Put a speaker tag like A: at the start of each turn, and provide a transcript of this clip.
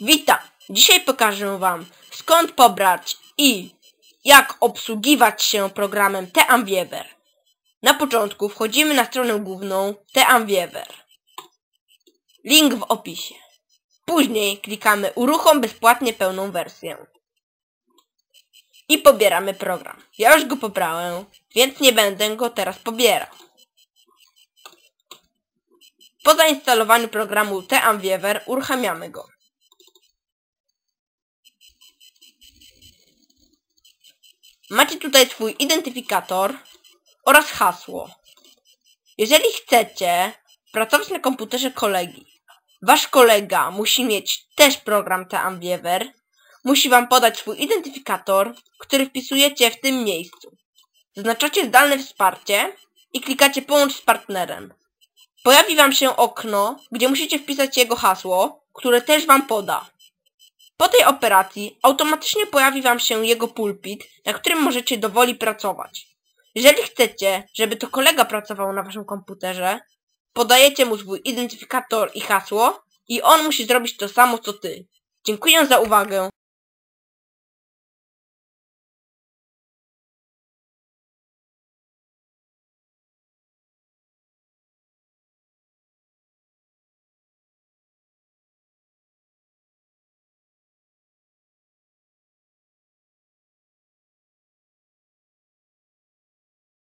A: Witam! Dzisiaj pokażę Wam skąd pobrać i jak obsługiwać się programem TeamViewer. Na początku wchodzimy na stronę główną TeamViewer. Link w opisie. Później klikamy uruchom bezpłatnie pełną wersję. I pobieramy program. Ja już go pobrałem, więc nie będę go teraz pobierał. Po zainstalowaniu programu TeamViewer uruchamiamy go. Macie tutaj swój identyfikator oraz hasło. Jeżeli chcecie pracować na komputerze kolegi, wasz kolega musi mieć też program TeamViewer, musi wam podać swój identyfikator, który wpisujecie w tym miejscu. Zaznaczacie zdalne wsparcie i klikacie połącz z partnerem. Pojawi wam się okno, gdzie musicie wpisać jego hasło, które też wam poda. Po tej operacji automatycznie pojawi wam się jego pulpit, na którym możecie dowoli pracować. Jeżeli chcecie, żeby to kolega pracował na waszym komputerze, podajecie mu swój identyfikator i hasło i on musi zrobić to samo co ty. Dziękuję za uwagę.